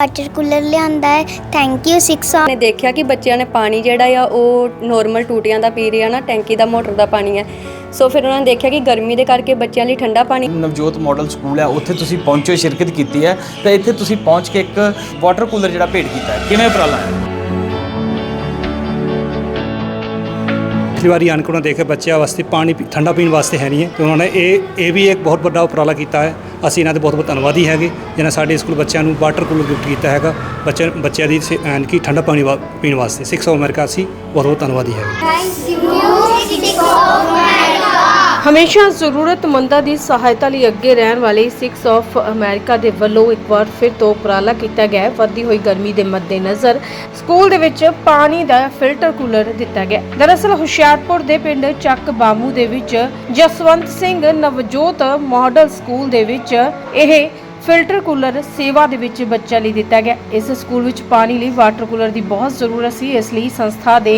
Water cooler ਲਿਆਂਦਾ ਹੈ। Thank you 6 ਨੇ ਦੇਖਿਆ ਕਿ ਬੱਚਿਆਂ ਨੇ ਪਾਣੀ ਜਿਹੜਾ ਆ ਉਹ ਨੋਰਮਲ ਟੂਟੀਆਂ ਦਾ ਪੀ ਰਹੇ ਨਾ ਟੈਂਕੀ ਦਾ ਮੋਟਰ ਦਾ ਪਾਣੀ ਹੈ ਸੋ ਫਿਰ ਉਹਨਾਂ ਨੇ ਦੇਖਿਆ ਕਿ ਗਰਮੀ ਦੇ ਕਰਕੇ ਬੱਚਿਆਂ ਲਈ ਠੰਡਾ ਪਾਣੀ ਨਵਜੋਤ ਮਾਡਲ ਸਕੂਲ ਹੈ ਉੱਥੇ ਤੁਸੀਂ ਪਹੁੰਚੋ ਸ਼ਿਰਕਤ ਕੀਤੀ ਹੈ। ਤਾਂ ਇੱਥੇ ਤੁਸੀਂ ਪਹੁੰਚ ਕੇ ਇੱਕ ਵਾਟਰ ਕੂਲਰ ਜਿਹੜਾ ਭੇਟ ਕੀਤਾ ਹੈ। ਕਿਵੇਂ ਉਪਰਾਲਾ ਹੈ? ਪਿਛਲੀ ਵਾਰੀ ਆਣ ਕੇ ਦੇਖਿਆ, ਬੱਚਿਆਂ ਵਾਸਤੇ ਪਾਣੀ ਪੀ- ਠੰਡਾ ਪੀਣ ਵਾਸਤੇ ਹੈ ਨਹੀਂ ਹੈ, ਤੇ ਉਹਨਾਂ ਨੇ ਇਹ ਇਹ ਵੀ ਇੱਕ ਬਹੁਤ ਵੱਡਾ ਉਪਰਾਲਾ ਕੀਤਾ ਹੈ। ਅਸੀਂ ਇਹਨਾਂ ਦੇ ਬਹੁਤ ਬਹੁਤ ਧੰਨਵਾਦੀ ਹੈਗੇ ਜਿਨ੍ਹਾਂ ਸਾਡੇ ਸਕੂਲ ਬੱਚਿਆਂ ਨੂੰ ਵਾਟਰ ਕੂਲਰ ਗਿਫਟ ਕੀਤਾ ਹੈਗਾ, ਬੱਚਿਆਂ ਬੱਚਿਆਂ ਦੀ ਸੇ- ਐਨ ਕਿ ਠੰਡਾ ਪਾਣੀ ਵਾ- ਪੀਣ ਵਾਸਤੇ। ਸਿੱਖ ਆਫ ਅਮਰੀਕਾ, ਅਸੀਂ ਬਹੁਤ ਬਹੁਤ ਧੰਨਵਾਦੀ ਹੈਗੇ। ਹਮੇਸ਼ਾ ਜ਼ਰੂਰਤਮੰਦਾਂ ਦੀ ਸਹਾਇਤਾ ਲਈ ਅੱਗੇ ਰਹਿਣ ਵਾਲੇ 6 ਆਫ ਅਮਰੀਕਾ ਦੇ ਵੱਲੋਂ ਇੱਕ ਵਾਰ ਫਿਰ ਤੋਂ ਉਪਰਾਲਾ ਕੀਤਾ ਗਿਆ ਹੈ ਵੱਧਦੀ ਹੋਈ ਗਰਮੀ ਦੇ ਮੱਦੇਨਜ਼ਰ ਸਕੂਲ ਦੇ ਵਿੱਚ ਪਾਣੀ ਦਾ ਫਿਲਟਰ ਕੂਲਰ ਦਿੱਤਾ ਗਿਆ ਹੈ। ਦਰਅਸਲ ਹੁਸ਼ਿਆਰਪੁਰ ਦੇ ਪਿੰਡ ਚੱਕ ਬਾਮੂ ਦੇ ਵਿੱਚ ਜਸਵੰਤ ਸਿੰਘ ਨਵਜੋਤ ਮਾਡਲ ਸਕੂਲ ਦੇ ਵਿੱਚ ਇਹ ਫਿਲਟਰ ਕੂਲਰ ਸੇਵਾ ਦੇ ਵਿੱਚ ਬੱਚਿਆਂ ਲਈ ਦਿੱਤਾ ਗਿਆ। ਇਸ ਸਕੂਲ ਵਿੱਚ ਪਾਣੀ ਲਈ ਵਾਟਰ ਕੂਲਰ ਦੀ ਬਹੁਤ ਜ਼ਰੂਰਤ ਸੀ। ਇਸ ਲਈ ਸੰਸਥਾ ਦੇ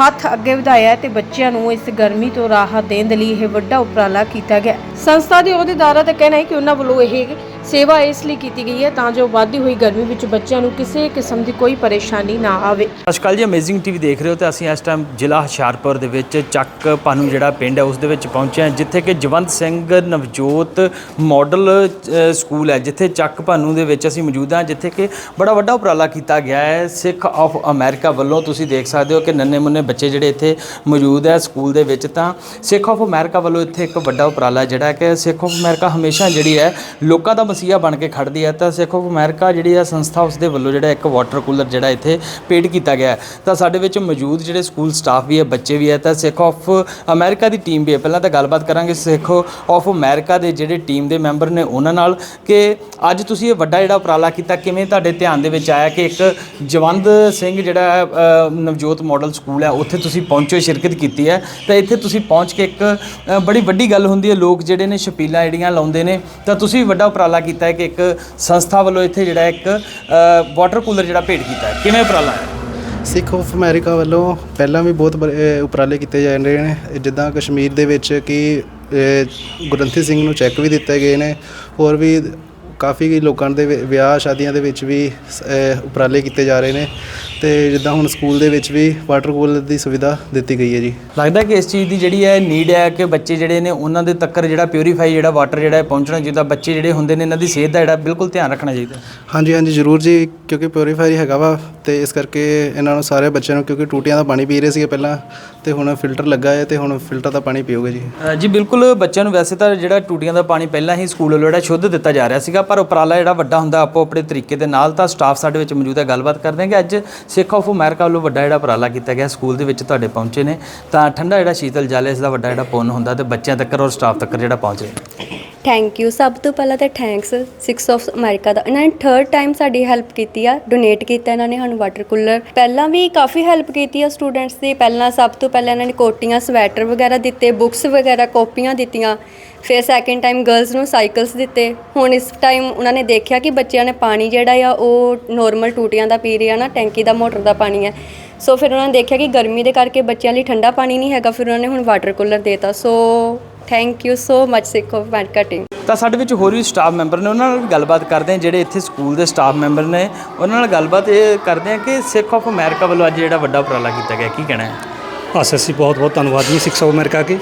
ਹੱਥ ਅੱਗੇ ਵਧਾਇਆ ਹੈ ਤੇ ਬੱਚਿਆਂ ਨੂੰ ਇਸ ਗਰਮੀ ਤੋਂ ਰਾਹਤ ਦੇਣ ਦੇ ਲਈ ਇਹ ਵੱਡਾ ਉਪਰਾਲਾ ਕੀਤਾ ਗਿਆ। ਸੰਸਥਾ ਦੇ ਅਹੁਦੇਦਾਰਾਂ ਦਾ ਕਹਿਣਾ ਹੈ ਕਿ ਉਹਨਾਂ ਵੱਲੋਂ ਇਹ ਸੇਵਾ ਇਸ ਲਈ ਕੀਤੀ ਗਈ ਹੈ ਤਾਂ ਜੋ ਵੱਧਦੀ ਹੋਈ ਗਰਮੀ ਵਿੱਚ ਬੱਚਿਆਂ ਨੂੰ ਕਿਸੇ ਕਿਸਮ ਦੀ ਕੋਈ ਪਰੇਸ਼ਾਨੀ ਨਾ ਆਵੇ। ਸਤਿ ਸ਼੍ਰੀ ਅਕਾਲ ਜੀ ਅਮੇਜ਼ਿੰਗ ਟੀਵੀ ਦੇਖ ਰਹੇ ਹੋ ਤੇ ਅਸੀਂ ਇਸ ਟਾਈਮ ਜ਼ਿਲ੍ਹਾ ਹੁਸ਼ਿਆਰਪੁਰ ਦੇ ਵਿੱਚ ਚੱਕ ਪਾਨੂੰ ਜਿਹੜਾ ਪਿੰਡ ਹੈ ਉਸ ਦੇ ਵਿੱਚ ਪਹੁੰਚੇ ਹਾਂ, ਜਿੱਥੇ ਕਿ ਜਵੰਤ ਸਿੰਘ ਨਵਜੋਤ ਮਾਡਲ ਸਕੂਲ ਹੈ, ਜਿੱਥੇ ਚੱਕ ਪਾਨੂੰ ਦੇ ਵਿੱਚ ਅਸੀਂ ਮੌਜੂਦ ਹਾਂ, ਜਿੱਥੇ ਕਿ ਬੜਾ ਵੱਡਾ ਉਪਰਾਲਾ ਕੀਤਾ ਗਿਆ ਹੈ ਸਿੱਖ ਆਫ ਅਮਰੀਕਾ ਵੱਲੋਂ। ਤੁਸੀਂ ਦੇਖ ਸਕਦੇ ਹੋ ਕਿ ਨੰਨੇ ਮੁੰਨੇ ਬੱਚੇ ਜਿਹੜੇ ਇੱਥੇ ਮੌਜੂਦ ਹੈ ਸਕੂਲ ਦੇ ਵਿੱਚ ਤਾਂ ਸਿੱਖ ਆਫ ਅਮਰੀਕਾ ਵੱਲੋਂ ਇੱਥੇ ਇੱਕ ਵੱਡਾ ਉਪਰਾਲਾ ਜਿਹੜਾ ਕਿ ਸਿੱਖ ਆਫ ਅਮਰੀਕਾ ਹਮੇਸ਼ਾ ਜਿਹੜੀ ਹੈ ਲੋਕਾਂ ਦਾ ਮਸੀਹਾ ਬਣ ਕੇ ਖੜਦੀ ਹੈ। ਤਾਂ ਸਿੱਖ ਆਫ ਅਮਰੀਕਾ ਜਿਹੜੀ ਹੈ ਸੰਸਥਾ ਉਸ ਦੇ ਵੱਲੋਂ ਜਿਹੜਾ ਇੱਕ ਵਾਟਰ ਕੂਲਰ ਜਿਹੜਾ ਇੱਥੇ ਪੇਡ ਕੀਤਾ ਗਿਆ ਤਾਂ ਸਾਡੇ ਵਿੱਚ ਮੌਜੂਦ ਜਿਹੜੇ ਸਕੂਲ ਸਟਾਫ ਵੀ ਹੈ, ਬੱਚੇ ਵੀ ਹੈ, ਤਾਂ ਸਿੱਖ ਆਫ ਅਮਰੀਕਾ ਦੀ ਟੀਮ ਵੀ ਹੈ। ਪਹਿਲਾਂ ਤਾਂ ਗੱਲਬਾਤ ਕਰਾਂਗੇ ਸਿੱਖ ਆਫ ਅਮਰੀਕਾ ਦੇ ਜਿਹੜੇ ਟੀਮ ਦੇ ਮੈਂਬਰ ਨੇ ਉਹਨਾਂ ਨਾਲ ਕਿ ਅੱਜ ਤੁਸੀਂ ਇਹ ਵੱਡਾ ਜਿਹੜਾ ਉਪਰਾਲਾ ਕੀਤਾ, ਕਿਵੇਂ ਤੁਹਾਡੇ ਧਿਆਨ ਦੇ ਵਿੱਚ ਆਇਆ ਕਿ ਇੱਕ ਜਵੰਦ ਸਿੰਘ ਜਿਹੜਾ ਨਵਜੋਤ ਮਾਡਲ ਸਕੂਲ ਹੈ, ਉੱਥੇ ਤੁਸੀਂ ਪਹੁੰਚੋ, ਸ਼ਿਰਕਤ ਕੀਤੀ ਹੈ। ਤਾਂ ਇੱਥੇ ਤੁਸੀਂ ਪਹੁੰਚ ਕੇ ਇੱਕ ਬੜੀ ਵੱਡੀ ਗੱਲ ਹੁੰਦੀ ਹੈ, ਲੋਕ ਜਿਹੜੇ ਨੇ ਛਪੀਲਾਂ ਜਿਹੜੀਆਂ ਲਾਉਂਦੇ ਨੇ, ਤਾਂ ਤੁਸੀਂ ਵੀ ਵੱਡਾ ਉਪਰਾਲਾ ਕੀਤਾ ਹੈ ਕਿ ਇੱਕ ਸੰਸਥਾ ਵੱਲੋਂ ਇੱਥੇ ਜਿਹੜਾ ਇੱਕ ਵਾਟਰ ਕੂਲਰ ਜਿਹੜਾ ਭੇਟ ਕੀਤਾ ਹੈ। ਕਿਵੇਂ ਉਪਰਾਲਾ ਹੈ? ਸਿੱਖ ਆਫ ਅਮਰੀਕਾ ਵੱਲੋਂ ਪਹਿਲਾਂ ਵੀ ਬਹੁਤ ਬੜੇ, ਉਪਰਾਲੇ ਕੀਤੇ ਜਾ ਰਹੇ ਨੇ। ਜਿੱਦਾਂ ਕਸ਼ਮੀਰ ਦੇ ਵਿੱਚ ਕਿ ਗੁਰੰਥੀ ਸਿੰਘ ਨੂੰ ਚੈੱਕ ਵੀ ਦਿੱਤੇ ਗਏ ਨੇ। ਹੋਰ ਵੀ ਕਾਫੀ ਲੋਕਾਂ ਦੇ ਵਿ- ਵਿਆਹ ਸ਼ਾਦੀਆਂ ਦੇ ਵਿੱਚ ਵੀ ਅਹ, ਉਪਰਾਲੇ ਕੀਤੇ ਜਾ ਰਹੇ ਨੇ ਤੇ ਜਿੱਦਾਂ ਹੁਣ ਸਕੂਲ ਦੇ ਵਿੱਚ ਵੀ ਵਾਟਰ ਕੂਲਰ ਦੀ ਸੁਵਿਧਾ ਦਿੱਤੀ ਗਈ ਹੈ ਜੀ। ਲੱਗਦਾ ਕਿ ਇਸ ਚੀਜ਼ ਦੀ ਜਿਹੜੀ ਹੈ ਨੀਡ ਹੈ ਕਿ ਬੱਚੇ ਜਿਹੜੇ ਨੇ ਉਹਨਾਂ ਦੇ ਤੱਕਰ ਜਿਹੜਾ ਪਿਊਰੀਫਾਈ ਜਿਹੜਾ ਵਾਟਰ ਜਿਹੜਾ ਹੈ ਪਹੁੰਚਣਾ ਚਾਹੀਦਾ ਬੱਚੇ ਜਿਹੜੇ ਹੁੰਦੇ ਨੇ ਇਹਨਾਂ ਦੀ ਸਿਹਤ ਦਾ ਜਿਹੜਾ ਬਿਲਕੁਲ ਧਿਆਨ ਰੱਖਣਾ ਚਾਹੀਦਾ। ਹਾਂਜੀ ਹਾਂਜੀ ਜ਼ਰੂਰ ਜੀ ਕਿਉਂਕਿ ਪਿਉਰੀਫਾਇਰ ਹੈਗਾ ਵਾ ਤੇ ਇਸ ਕਰਕੇ ਇਹਨਾਂ ਨੂੰ ਸਾਰੇ ਬੱਚਿਆਂ ਨੂੰ ਕਿਉਂਕਿ ਟੂਟੀਆਂ ਦਾ ਪਾਣੀ ਪੀ ਰਹੇ ਸੀਗੇ ਪਹਿਲਾਂ ਤੇ ਹੁਣ ਫਿਲਟਰ ਲੱਗਾ ਹੈ ਤੇ ਹੁਣ ਫਿਲਟਰ ਦਾ ਪਾਣੀ ਪੀਓਗੇ ਜੀ। ਅ, ਜੀ ਬਿਲਕੁਲ ਬੱਚਿਆਂ ਨੂੰ ਵੈਸੇ ਤਾਂ ਜਿਹੜਾ ਟੂਟੀਆਂ ਦਾ ਪਾਣੀ ਪਹਿਲਾਂ ਹੀ ਸਕੂਲ ਵੱਲੋਂ ਜਿਹੜਾ ਸ਼ੁੱਧ ਦਿੱਤਾ ਜਾ ਰਿਹਾ ਸੀਗਾ ਪਰ ਪਰ ਉਪਰਾਲਾ ਜਿਹੜਾ ਵੱਡਾ ਹੁੰਦਾ, ਆਪੋ ਆਪਣੇ ਤਰੀਕੇ ਦੇ ਨਾਲ ਤਾਂ ਸਟਾਫ ਸਾਡੇ ਵਿੱਚ ਮੌਜੂਦ ਹੈ, ਗੱਲਬਾਤ ਕਰਦੇ ਹਾਂ ਕਿ ਅੱਜ ਸਿੱਖ ਆਫ ਅਮਰੀਕਾ ਵੱਲੋਂ ਵੱਡਾ ਜਿਹੜਾ ਉਪਰਾਲਾ ਕੀਤਾ ਗਿਆ, ਸਕੂਲ ਦੇ ਵਿੱਚ ਤੁਹਾਡੇ ਪਹੁੰਚੇ ਨੇ। ਤਾਂ ਠੰਡਾ ਜਿਹੜਾ ਸ਼ੀਤਲ ਜਲ ਇਸ ਦਾ ਵੱਡਾ ਜਿਹੜਾ ਪੁੰਨ ਹੁੰਦਾ ਤੇ ਬੱਚਿਆਂ ਤੱਕ ਔਰ ਸਟਾਫ ਤੱਕ ਜਿਹੜਾ ਪਹੁੰਚ ਰਿਹਾ। ਥੈਂਕ ਯੂ ਸਭ ਤੋਂ ਪਹਿਲਾਂ ਤਾਂ ਥੈਂਕਸ 6 ਆਫ ਅਮਰੀਕਾ ਦਾ। ਇਹਨਾਂ ਨੇ ਥਰਡ ਟਾਈਮ ਸਾਡੀ ਹੈਲਪ ਕੀਤੀ ਆ ਡੋਨੇਟ ਕੀਤਾ ਇਹਨਾਂ ਨੇ ਸਾਨੂੰ ਵਾਟਰ ਕੂਲਰ ਪਹਿਲਾਂ ਵੀ ਕਾਫੀ ਹੈਲਪ ਕੀਤੀ ਆ ਸਟੂਡੈਂਟਸ ਦੀ। ਪਹਿਲਾਂ ਸਭ ਤੋਂ ਪਹਿਲਾਂ ਇਹਨਾਂ ਨੇ ਕੋਟੀਆਂ ਸਵੈਟਰ ਵਗੈਰਾ ਦਿੱਤੇ ਬੁੱਕਸ ਵਗੈਰਾ, ਕਾਪੀਆਂ ਦਿੱਤੀਆਂ। ਫਿਰ ਸੈਕਿੰਡ ਟਾਈਮ ਗਰਲਸ ਨੂੰ ਸਾਈਕਲਸ ਦਿੱਤੇ। ਹੁਣ ਇਸ ਟਾਈਮ ਉਹਨਾਂ ਨੇ ਦੇਖਿਆ ਕਿ ਬੱਚਿਆਂ ਨੇ ਪਾਣੀ ਜਿਹੜਾ ਆ, ਉਹ ਨੋਰਮਲ ਟੂਟੀਆਂ ਦਾ ਪੀ ਰਿਹਾ ਨਾ, ਟੈਂਕੀ ਦਾ, ਮੋਟਰ ਦਾ ਪਾਣੀ ਹੈ ਸੋ ਫਿਰ ਉਹਨਾਂ ਨੇ ਦੇਖਿਆ ਕਿ ਗਰਮੀ ਦੇ ਕਰਕੇ ਬੱਚਿਆਂ ਲਈ ਠੰਡਾ ਪਾਣੀ ਨਹੀਂ ਹੈਗਾ। ਫਿਰ ਉਹਨਾਂ ਨੇ ਹੁਣ ਵਾਟਰ ਕੂਲਰ ਦੇਤਾ। So thank you so much Sikh of America team ਤਾਂ ਸਾਡੇ ਵਿੱਚ ਹੋਰ ਵੀ ਸਟਾਫ ਮੈਂਬਰ ਨੇ ਉਹਨਾਂ ਨਾਲ ਵੀ ਗੱਲਬਾਤ ਕਰਦੇ ਹਾਂ ਜਿਹੜੇ ਇੱਥੇ ਸਕੂਲ ਦੇ ਸਟਾਫ ਮੈਂਬਰ ਨੇ। ਉਹਨਾਂ ਨਾਲ ਗੱਲਬਾਤ ਇਹ ਕਰਦੇ ਹਾਂ ਕਿ ਸਿੱਖ ਆਫ ਅਮਰੀਕਾ ਵੱਲੋਂ ਅੱਜ ਜਿਹੜਾ ਵੱਡਾ ਉਪਰਾਲਾ ਕੀਤਾ ਗਿਆ ਕੀ ਕਹਿਣਾ ਹੈ? ਅਸ ਅਸੀਂ ਬਹੁਤ ਬਹੁਤ ਧੰਨਵਾਦੀ ਸਿਕਸ ਆਫ ਅਮਰੀਕਾ ਕੇ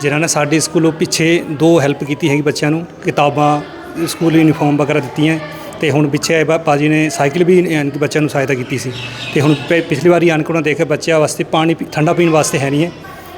ਜਿਨ੍ਹਾਂ ਨੇ ਸਾਡੇ ਸਕੂਲੋਂ ਪਿੱਛੇ ਦੋ ਹੈਲਪ ਕੀਤੀ ਹੈਗੀ ਬੱਚਿਆਂ ਨੂੰ ਕਿਤਾਬਾਂ ਸਕੂਲ ਯੂਨੀਫਾਰਮ ਵਗੈਰਾ ਦਿੱਤੀਆਂ। ਤੇ ਹੁਣ ਪਿੱਛੇ ਭਾਜੀ ਨੇ ਸਾਈਕਲ ਵੀ ਬੱਚਿਆਂ ਨੂੰ ਸਹਾਇਤਾ ਕੀਤੀ ਸੀ। ਤੇ ਹੁਣ ਪਿ- ਪਿਛਲੀ ਵਾਰੀ ਆਣ ਕੇ ਉਹਨਾਂ ਦੇਖਿਆ ਬੱਚਿਆਂ ਵਾਸਤੇ ਪਾਣੀ ਠੰਡਾ ਪੀਣ ਵਾਸਤੇ ਹੈ ਨਹੀਂ ਹੈ।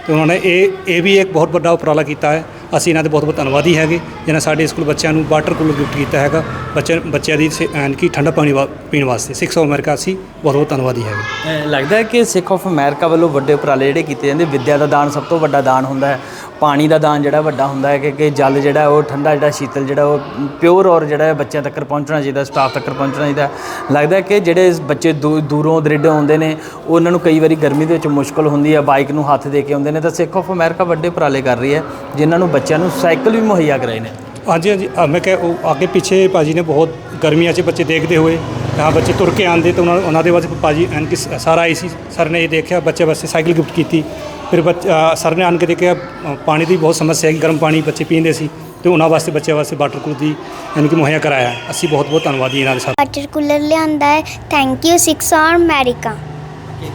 ਤੇ ਉਹਨਾਂ ਨੇ ਇਹ ਇਹ ਵੀ ਇੱਕ ਬਹੁਤ ਵੱਡਾ ਉਪਰਾਲਾ ਕੀਤਾ ਹੈ। ਅਸੀਂ ਇਹਨਾਂ ਦੇ ਬਹੁਤ ਬਹੁਤ ਧੰਨਵਾਦੀ ਹੈਗੇ, ਜਿਨ੍ਹਾਂ ਸਾਡੇ ਸਕੂਲ ਬੱਚਿਆਂ ਨੂੰ ਵਾਟਰ ਕੂਲਰ ਗਿਫਟ ਕੀਤਾ ਹੈਗਾ। ਬੱਚਿਆਂ ਬੱਚਿਆਂ ਦੀ ਸੇ- ਯਾਨੀ ਕਿ ਠੰਡਾ ਪਾਣੀ ਵਾ- ਪੀਣ ਵਾਸਤੇ। ਸਿੱਖ ਆਫ ਅਮਰੀਕਾ ਅਸੀਂ ਬਹੁਤ ਬਹੁਤ ਧੰਨਵਾਦੀ ਹੈਗੇ। ਲੱਗਦਾ ਹੈ ਕਿ ਸਿੱਖ ਆਫ ਅਮਰੀਕਾ ਵੱਲੋਂ ਵੱਡੇ ਉਪਰਾਲੇ ਜਿਹੜੇ ਕੀਤੇ ਜਾਂਦੇ, ਵਿੱਦਿਆ ਦਾ ਦਾਨ ਸਭ ਤੋਂ ਵੱਡਾ ਦਾਨ ਹੁੰਦਾ ਹੈ। ਪਾਣੀ ਦਾ ਦਾਨ ਜਿਹੜਾ ਵੱਡਾ ਹੁੰਦਾ ਹੈ ਕਿ ਕਿ ਜਲ ਜਿਹੜਾ ਉਹ ਠੰਡਾ ਜਿਹੜਾ ਸ਼ੀਤਲ ਜਿਹੜਾ ਉਹ ਪਿਓਰ ਔਰ ਜਿਹੜਾ ਬੱਚਿਆਂ ਤੱਕ ਪਹੁੰਚਣਾ ਚਾਹੀਦਾ ਸਟਾਫ ਤੱਕ ਪਹੁੰਚਣਾ ਚਾਹੀਦਾ। ਲੱਗਦਾ ਕਿ ਜਿਹੜੇ ਬੱਚੇ ਦੂ- ਦੂਰੋਂ ਦਰਿੱਡੋਂ ਆਉਂਦੇ ਨੇ, ਉਹਨਾਂ ਨੂੰ ਕਈ ਵਾਰੀ ਗਰਮੀ ਦੇ ਵਿੱਚ ਮੁਸ਼ਕਲ ਹੁੰਦੀ ਹੈ ਬਾਈਕ ਨੂੰ ਹੱਥ ਦੇ ਕੇ ਆਉਂਦੇ ਨੇ। ਤਾਂ ਸਿੱਖ ਆਫ ਅਮਰੀਕਾ ਵੱਡੇ ਉਪਰਾਲੇ ਕਰ ਰਹੀ ਹੈ, ਜਿਨ੍ਹਾਂ ਨੂੰ ਬੱਚਿਆਂ ਨੂੰ ਸਾਈਕਲ ਵੀ ਮੁਹੱਈਆ ਕਰਾਏ ਨੇ। ਹਾਂਜੀ ਹਾਂਜੀ। ਮੈਂ ਕਿਹਾ ਉਹ ਅੱਗੇ ਪਿੱਛੇ ਭਾਜੀ ਨੇ ਬਹੁਤ ਗਰਮੀਆਂ 'ਚ ਬੱਚੇ ਦੇਖਦੇ ਹੋਏ, ਤਾਂ ਬੱਚੇ ਤੁਰ ਕੇ ਆਉਂਦੇ, ਤਾਂ ਉਹਨਾਂ ਉਹਨਾਂ ਦੇ ਵਾਸਤੇ ਭਾਜੀ ਐਨ ਕਿ ਸਾਰਾ ਆਈ ਸੀ ਸਰ ਨੇ ਇਹ ਦੇਖਿਆ ਬੱਚੇ ਵਾਸਤੇ ਸਾਈਕਲ ਗਿਫਟ ਕੀਤੀ। ਫਿਰ ਬੱਚ- ਸਰ ਨੇ ਆਣ ਕੇ ਦੇਖਿਆ ਅ, ਪਾਣੀ ਦੀ ਬਹੁਤ ਸਮੱਸਿਆ ਹੈ ਗਰਮ ਪਾਣੀ ਬੱਚੇ ਪੀਂਦੇ ਸੀ ਤੇ ਉਹਨਾਂ ਵਾਸਤੇ ਬੱਚਿਆਂ ਵਾਸਤੇ ਵਾਟਰ ਕੂਲਰ ਦੀ ਯਾਨੀ ਕਿ ਮੁਹੱਈਆ ਕਰਾਇਆ। ਹੈ। ਅਸੀਂ ਬਹੁਤ ਬਹੁਤ ਧੰਨਵਾਦੀ ਇਹਨਾਂ ਦੇ ਸਾਥ। ਵਾਟਰ ਕੂਲਰ ਲਿਆਂਦਾ ਹੈ। ਥੈਂਕ ਯੂ ਸਿਕਸ ਔਰ ਅਮਰੀਕਾ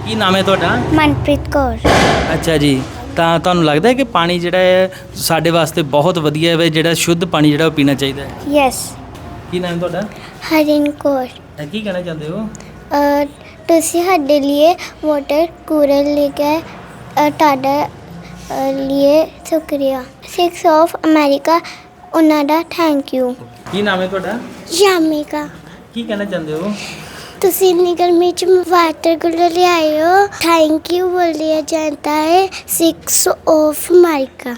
ਕੀ ਨਾਮ ਹੈ ਤੁਹਾਡਾ? ਮਨਪ੍ਰੀਤ ਕੌਰ। ਅੱਛਾ ਜੀ। ਤਾਂ ਤੁਹਾਨੂੰ ਲੱਗਦਾ ਹੈ ਕਿ ਪਾਣੀ ਜਿਹੜਾ ਹੈ ਸਾਡੇ ਵਾਸਤੇ ਬਹੁਤ ਵਧੀਆ ਹੈ ਜਿਹੜਾ ਸ਼ੁੱਧ ਪਾਣੀ ਜਿਹੜਾ ਉਹ ਪੀਣਾ ਚਾਹੀਦਾ ਹੈ? ਯੈਸ ਕੀ ਨਾਮ ਹੈ ਤੁਹਾਡਾ? ਹਰਿਨ ਕੌਰ। ਅ, ਕੀ ਕਹਿਣਾ ਚਾਹੁੰਦੇ ਹੋ? ਅ, ਤੁਸੀਂ ਸਾਡੇ ਲਈ ਵਾਟਰ ਕੂਲਰ ਲੈ ਕੇ ਤੁਹਾਡਾ ਲਈ ਸ਼ੁਕਰੀਆ। ਸਿਕਸ ਆਫ ਅਮਰੀਕਾ ਉਹਨਾਂ ਦਾ ਥੈਂਕ ਯੂ ਕੀ ਨਾਮ ਹੈ ਤੁਹਾਡਾ? ਯਾਮਿਕਾ। ਕੀ ਕਹਿਣਾ ਚਾਹੁੰਦੇ ਹੋ? ਤੁਸੀਂ ਇੰਨੀ ਗਰਮੀ ਚ ਵਾਟਰ ਕੂਲਰ ਲਿਆਏ ਹੋ। ਥੈਂਕ ਯੂ ਬੋਲਿਆ ਜਾਂਦਾ ਹੈ ਸਿਕਸ ਆਫ ਅਮਰੀਕਾ